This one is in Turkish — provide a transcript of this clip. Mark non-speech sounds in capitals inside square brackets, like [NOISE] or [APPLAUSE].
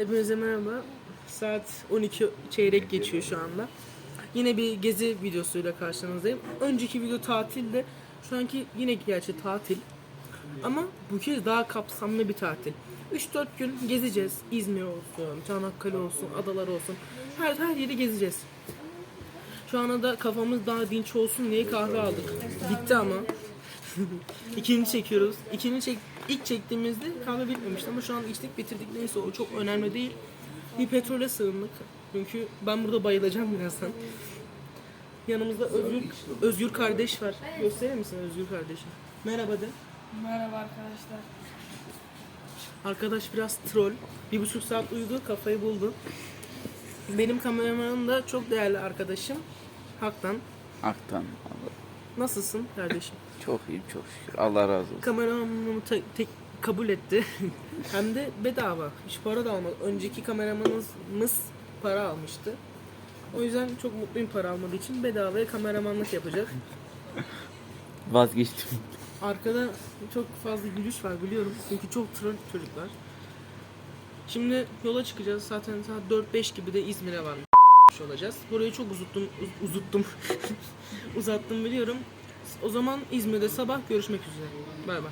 Hepinize merhaba. Saat 12 çeyrek geçiyor şu anda. Yine bir gezi videosuyla karşınızdayım. Önceki video tatilde, şu anki yine gerçi tatil. Ama bu kez daha kapsamlı bir tatil. 3-4 gün gezeceğiz. İzmir olsun, Çanakkale olsun, adalar olsun. Her, her yeri gezeceğiz. Şu anda da kafamız daha dinç olsun diye kahve aldık. Bitti ama. İkinci çekiyoruz. İkinci çek ilk çektiğimizde kahve bitmemişti ama şu an içtik bitirdik neyse o çok önemli değil. Bir petrole sığındık. Çünkü ben burada bayılacağım birazdan. Yanımızda Özgür, Özgür kardeş var. Gösterir misin Özgür kardeşi? Merhaba de. Merhaba arkadaşlar. Arkadaş biraz troll. Bir buçuk saat uyudu, kafayı buldu. Benim kameramanım da çok değerli arkadaşım. Haktan. Aktan. Allah- Nasılsın kardeşim? [LAUGHS] Çok iyiyim çok şükür. Allah razı olsun. kameramanımı te- tek kabul etti. [LAUGHS] Hem de bedava. Hiç para da almadı. Önceki kameramanımız para almıştı. O yüzden çok mutluyum para almadığı için. Bedavaya kameramanlık yapacak. [LAUGHS] Vazgeçtim. Arkada çok fazla gülüş var biliyorum. Çünkü çok troll çocuklar. Şimdi yola çıkacağız. Zaten saat 4-5 gibi de İzmir'e varmış olacağız. Burayı çok uzuttum, uz- uzuttum. [LAUGHS] Uzattım biliyorum. O zaman İzmir'de sabah görüşmek üzere. Bay bay.